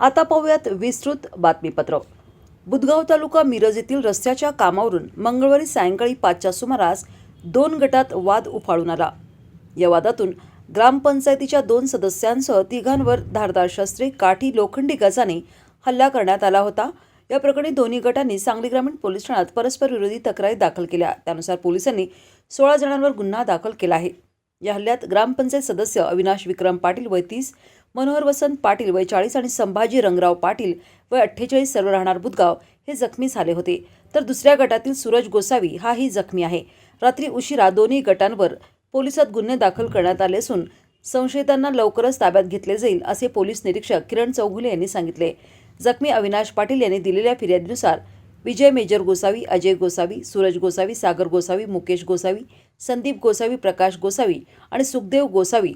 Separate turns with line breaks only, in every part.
आता पाहूयात विस्तृत बातमीपत्र. बुधगाव तालुका मिरज येथील रस्त्याच्या कामावरून मंगळवारी सायंकाळी पाचच्या सुमारास दोन गटात वाद उफाळून आला. या वादातून ग्रामपंचायतीच्या दोन सदस्यांसह तिघांवर धारदार शस्त्रे काठी लोखंडी गजाने हल्ला करण्यात आला होता. या प्रकरणी दोन्ही गटांनी सांगली ग्रामीण पोलीस ठाण्यात परस्पर विरोधी तक्रारी दाखल केल्या. त्यानुसार पोलिसांनी सोळा जणांवर गुन्हा दाखल केला आहे. या हल्ल्यात ग्रामपंचायत सदस्य अविनाश विक्रम पाटील व तीस मनोहर वसंत पाटील वय चाळीस आणि संभाजी रंगराव पाटील वय अठ्ठेचाळीस सर्व राहणार बुदगाव हे जखमी झाले होते. तर दुसऱ्या गटातील सूरज गोसावी हाही जखमी आहे. रात्री उशिरा दोन्ही गटांवर पोलिसात गुन्हे दाखल करण्यात आले असून संशयितांना लवकरच ताब्यात घेतले जाईल असे पोलीस निरीक्षक किरण चौगुले यांनी सांगितले. जखमी अविनाश पाटील यांनी दिलेल्या फिर्यादीनुसार विजय मेजर गोसावी अजय गोसावी सूरज गोसावी सागर गोसावी मुकेश गोसावी संदीप गोसावी प्रकाश गोसावी आणि सुखदेव गोसावी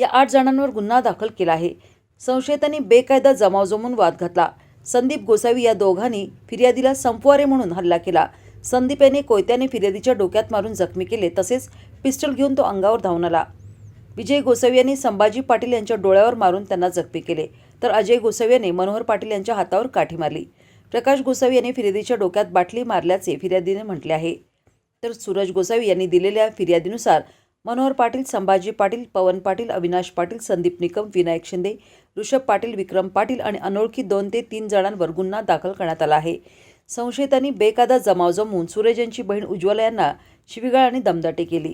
या आठ जणांवर गुन्हा दाखल केला आहे. संशयितांनी बेकायदा जमाव जमून वाद घातला. संदीप गोसावी या दोघांनी फिर्यादीला संपवारे म्हणून हल्ला केला. संदीप याने कोयत्याने फिर्यादीच्या डोक्यात मारून जखमी केले तसेच पिस्टल घेऊन तो अंगावर धावून आला. विजय गोसावी यांनी संभाजी पाटील यांच्या डोळ्यावर मारून त्यांना जखमी केले तर अजय गोसावी यांनी मनोहर पाटील यांच्या हातावर काठी मारली. प्रकाश गोसावी यांनी फिर्यादीच्या डोक्यात बाटली मारल्याचे फिर्यादीने म्हटले आहे. तर सूरज गोसावी यांनी दिलेल्या फिर्यादीनुसार मनोहर पाटील संभाजी पाटील पवन पाटील अविनाश पाटील संदीप निकम विनायक शिंदे ऋषभ पाटील विक्रम पाटील आणि अनोळखी दोन ते तीन जणांवर गुन्हा दाखल करण्यात आला आहे. संशयितांनी बेकायदा जमाव जमवून सुरेज यांची बहीण उज्ज्वला यांना शिवीगाळ आणि दमदाटी केली.